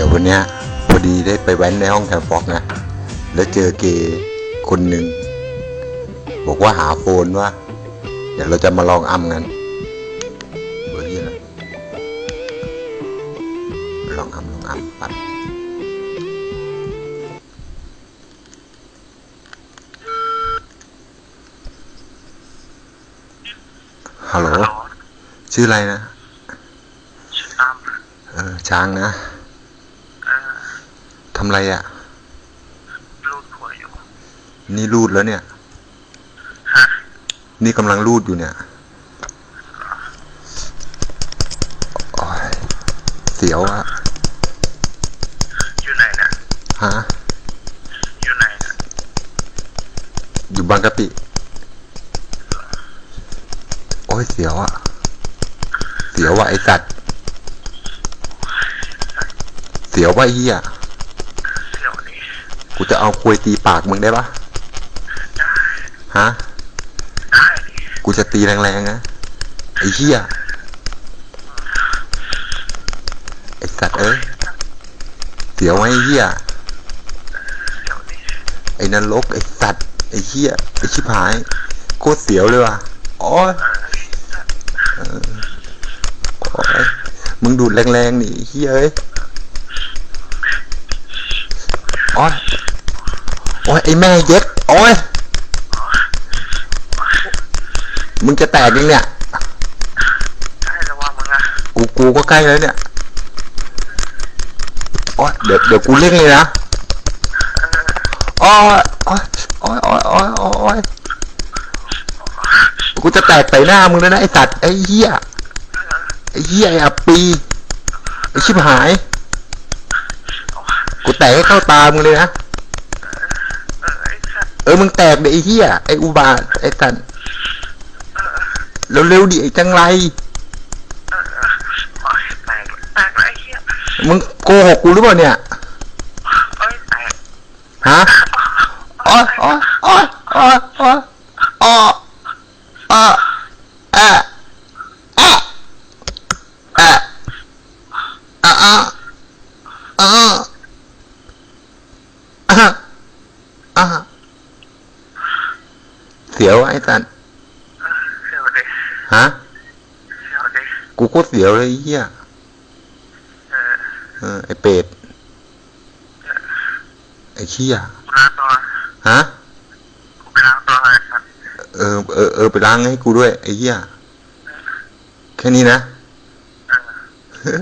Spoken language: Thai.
ดี๋ยววันเนี้ยพอดีได้ไปแว้นในห้องแคมฟ็อกนะ แล้วเจอเกย์คนหนึ่ง บอกว่าหาโฟนว่า เดี๋ยวเราจะมาลองอัมกันเบอร์ยี่นะลองอัมลองอัมปัดฮัลโหล ชื่ออะไรนะชื่อตั้มเออช้างนะเออ ทำไรอะ่ะ รูดหัวอยู่ นี่รูดแล้วเนี่ย ฮะ นี่กำลังรูดอยู่เนี่ยโอ้ยเสียวอะอยู่ไหนนะฮะ อยู่ไหนนะอยู่บางกะปิ โอ้ยเสียวอะเสียวว่ะไอสัตว์ เสียวว่ะไอ้เหี้ยเดี๋ยวนี้ กูจะเอาควยตีปากมึงได้ปะฮะ กูจะตีแรงๆนะ ไอ้เหี้ย ไอ้สัตว์เอ้ย เสียวไหมไอ้เหี้ย ไอ้นรกไอ้สัตว์ ไอ้เหี้ย ไอ้ชิบหาย โคตรเสียวเลยว่ะอ้ยเออมึงดูดแรงๆนี่เหี้ยเอ้ยโอ้ยโอ้ยไอ้แม่เย็ดโอ้ยมึงจะแตกยังเนี่ยได้แล้วว่ามึงอะกูกูก็ใกล้แล้วเนี่ยโอ้ยเดี๋ยวเดี๋ยวกูเร่งเลยนะโอ้ยโอ้ยโอ้ยโอ้ยโอ้ยโอ้ยกูจะแตกใส่หน้ามึงแล้วนะไอสัตว์ไอ้เหี้ยไอ้เหี้ยไอ้อับปีไอ้ชิบหาย กูแตกให้เข้าตามึงเลยนะเออไอ้สัตว์เออมึงแตกเดี๋ยวไอ้เหี้ยไอ้อุบาทไอ้สัตว์เร็วๆดิไอ้จังไรเออโอ้ยแตกแตกแล้วไอ้เหี้ยมึงโกหกกูหรือเปล่าเนี่ยเอ้ยแตกฮะอ้ยโอ้ยโอ้ยโอ้ยโอ้ยโอ้ยโอ้ยเอะเอะอะอะอะเอะเอะเอะ เสียวไอ้สันเดี๋ยวดิฮะเดี๋ยวดิกูโคตรเสียวเลยไอ้เหี้ยเออเออไอ้เป็ดไอ้เหี้ยกูล้างตัวฮะกูไปล้างตัวไอ้สัตว์เออเออเออไปล้างให้กูด้วยไอ้เหี้ยแค่นี้นะเออ